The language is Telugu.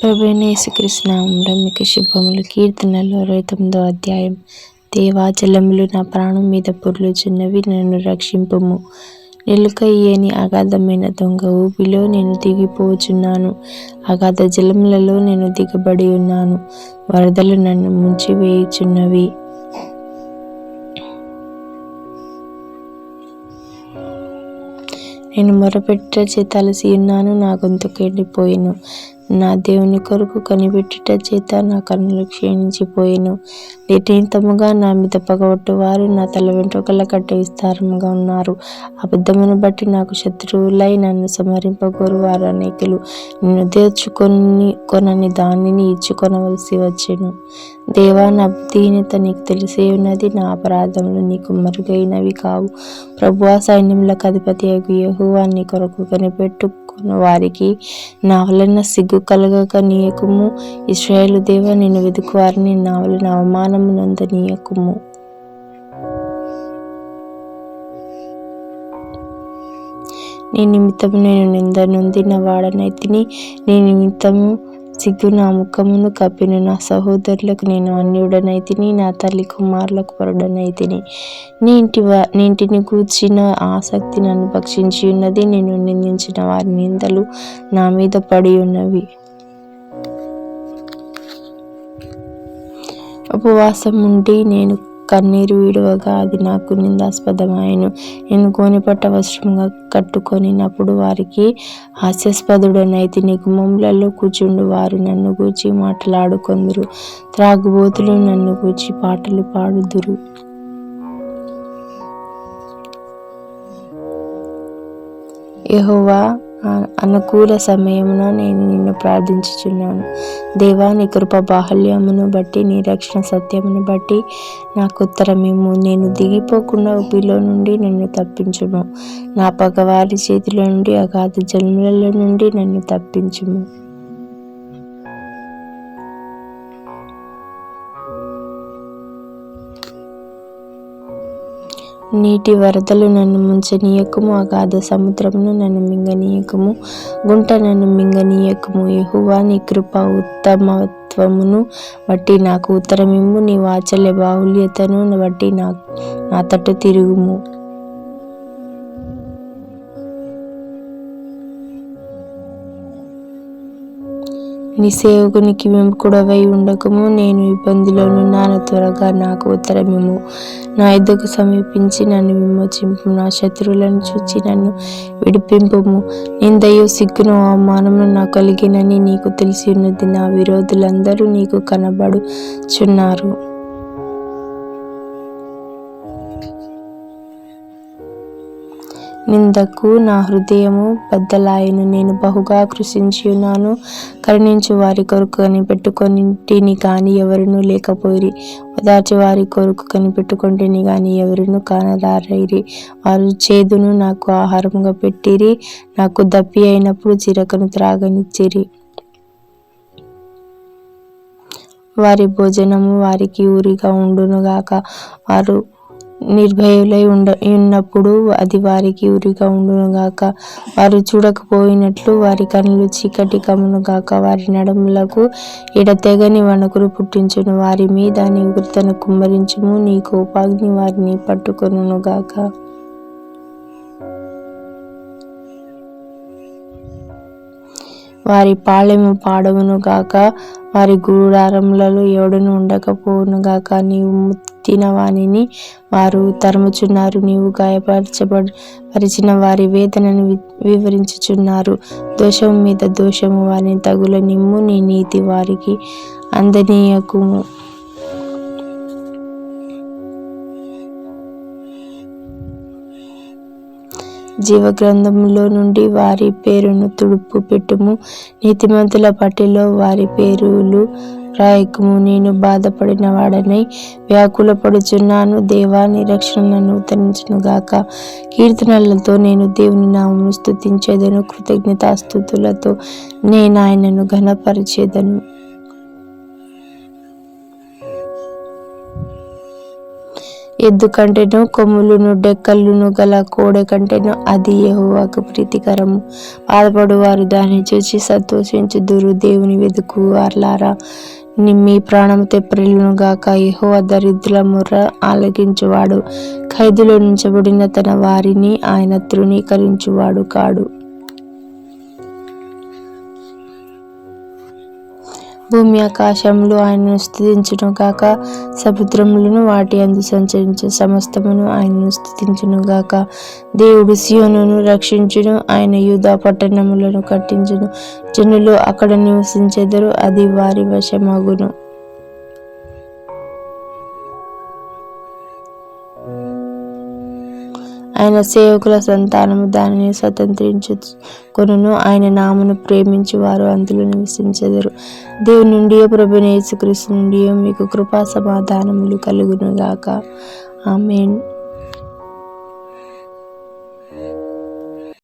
ప్రభువైన యేసుకృష్ణనామంలో మీకు శుభములు కీర్తనలు అరవై తొమ్మిదో అధ్యాయం. దేవా జలములు నా ప్రాణం మీద పొర్లుచున్నవి నన్ను రక్షింపుము. నిలుకయ్యని అగాధమైన దొంగ ఊపిలో నేను దిగిపోచున్నాను. అగాధ జలములలో నేను దిగబడి ఉన్నాను. వరదలు నన్ను ముంచివేయుచున్నవి. నేను మొరపెట్ట చేతలసి ఉన్నాను నా గొంతుకు ఎండిపోయాను. నా దేవుని కొరకు కనిపెట్టుట చేత నా కన్నులు క్షీణించిపోయాను. నిటింతముగా నా మీద పగబట్టు వారు నా తల వెంట్రుకల కట్ట విస్తారముగా ఉన్నారు. అబద్ధమును బట్టి నాకు శత్రువులై నన్ను సమరింపగోరు వారు అనేకులు. నిన్ను తీర్చుకొని కొనని దానిని ఇచ్చుకొనవలసి వచ్చాను. దేవా నా బుద్ధిహీనత నీకు తెలిసే ఉన్నది. నా అపరాధములు నీకు మరుగైనవి కావు. ప్రభువా సైన్యములకు అధిపతి యహువా నీ కొరకు కనిపెట్టుకున్న వారికి నా వలన సిగ్గు కలగక నీయకుము ఇస్రాయేలు దేవ నేను వెతుకు వారిని నా వలన అవమానము నందనీయకుము నీ నిమిత్తము నేను నింద నొందిన వాడనైతిని నీ నిమిత్తము సిగ్గు నా ముఖమును కప్పిన నా సహోదరులకు నేను అన్యుడనైతిని నా తల్లి కుమారులకు పరుడనైతిని. నీ ఇంటి వా నీ ఇంటిని కూర్చిన ఆసక్తి నన్ను భక్షించి ఉన్నది నేను నిందించిన వారి నిందలు నా మీద పడి ఉన్నవి. ఉపవాసం ఉండి నేను కన్నీరు విడువగా అది నాకు నిందాస్పదమాయను. నేను కోనిపట్ట వస్త్రంగా కట్టుకొనినప్పుడు వారికి హాస్యాస్పదుడనైతే నీ గుమ్మంలలో కూర్చుండు. వారు నన్ను గూర్చి మాట్లాడుకొందురు. త్రాగుబోతులు నన్ను గూర్చి పాటలు పాడుదురు. యహోవా అనుకూల సమయమున నేను నిన్ను ప్రార్థించుచున్నాను. దేవా నీ కృప బాహల్యమును బట్టి నీ రక్షణ సత్యమును బట్టి నాకు ఉత్తరమేము నేను దిగిపోకుండా ఊపిలో నుండి నన్ను తప్పించుము. నా పగవారి చేతిలో నుండి అగాధ జన్మలలో నుండి నన్ను తప్పించుము. నీటి వరదలు నన్ను ముంచనీయకము అగాధ సముద్రమును నన్ను మింగనీయకము గుంట నన్ను మింగనీయకము. యహువా నీ కృప ఉత్తమత్వమును బట్టి నాకు ఉత్తరమిమ్ము. నీ వాచల్య బాహుల్యతను బట్టి నా నా తట్టు తిరుగుము. నీ సేవకునికి వెంపుకుడవై ఉండకము. నేను ఇబ్బందిలో నాన్న త్వరగా నాకు ఉత్తరమేమో నా ఇద్దకు సమీపించి నన్ను విమోచింపు. నా శత్రువులను చూచి నన్ను విడిపింపుము. నిందయో సిగ్గును అవమానము నాకు కలిగినని నీకు తెలిసి ఉన్నది. నా విరోధులందరూ నీకు కనబడుచున్నారు. నిందకు నా హృదయము బద్దలాయను. నేను బహుగా కృషించి ఉన్నాను. కరుణించు వారి కొరకు కనిపెట్టుకొనింటిని కానీ ఎవరును లేకపోయిరి. ఓదార్చి వారి కొరకు కనిపెట్టుకుంటేని కానీ ఎవరును కానరారైరి. వారు చేదును నాకు ఆహారంగా పెట్టిరి. నాకు దప్పి అయినప్పుడు చిరకను త్రాగనిచ్చిరి. వారి భోజనము వారికి ఊరిగా ఉండునుగాక. వారు నిర్భయులై ఉండ ఉన్నప్పుడు అది వారికి ఉరిగా ఉండునుగాక. వారు చూడకపోయినట్లు వారి కనులు చీకటి కమునుగాక వారి నడములకు ఎడతెగని వణుకులు పుట్టించును. వారి మీద నీ ఉగ్రతను కుమ్మరించుము. నీ కోపాగ్ని వారిని పట్టుకొనుగాక వారి పాళెము పాడవును గాక వారి గూడారములలో ఎవడును ఉండకపోవును గాక నీవు తినవానిని. వాణిని వారు తరుముచున్నారు. నీవు గాయపరచబ పరిచిన వారి వేదనను వివరించుచున్నారు. దోషము మీద దోషము వారిని తగుల నిమ్ము నీ నీతి వారికి అందనీయకుము. జీవగ్రంథములో నుండి వారి పేరును తుడుపు పెట్టుము. నీతిమంతుల పట్టిలో వారి పేరులు రాయకుము నేను బాధపడిన వాడనై వ్యాకులపడుచున్నాను. దేవా నిరక్షణ నూతనించును గాక. కీర్తనలతో నేను దేవుని నామను స్థుతించేదను కృతజ్ఞతాస్థుతులతో నేను ఆయనను ఘనపరిచేదను. ఎద్దు కంటేను కొమ్ములను డెక్కలను గల కోడె కంటేను అది యహోవాకు ప్రీతికరము. బాధపడు వారు దాన్ని చూసి సంతోషించుదురు. దేవుని వెతుకు వార్లారా నిమ్మి ప్రాణం తెప్పరిల్లును గాక. దరిద్రుల ముర్ర ఆలకించువాడు. ఖైదులో నుంచబడిన తన వారిని ఆయన తృణీకరించువాడు కాడు. భూమి ఆకాశములు ఆయనను స్థుతించును గాక. సముద్రములను వాటి అందు సంచరించు సమస్తమును ఆయనను స్థుతించును గాక. దేవుడు సియోను రక్షించును ఆయన యూధ పట్టణములను కట్టించును. జనులు అక్కడ నివసించెదరు అది వారి వశమగును. ఆయన సేవకుల సంతానము దానిని స్వతంత్రించుకొనును ఆయన నామను ప్రేమించి వారు అందులో నివసించెదరు. దేవుని నుండి ప్రభు యేసుక్రీస్తు నుండి మీకు కృపా సమాధానములు కలుగునుగాక ఆమెన్.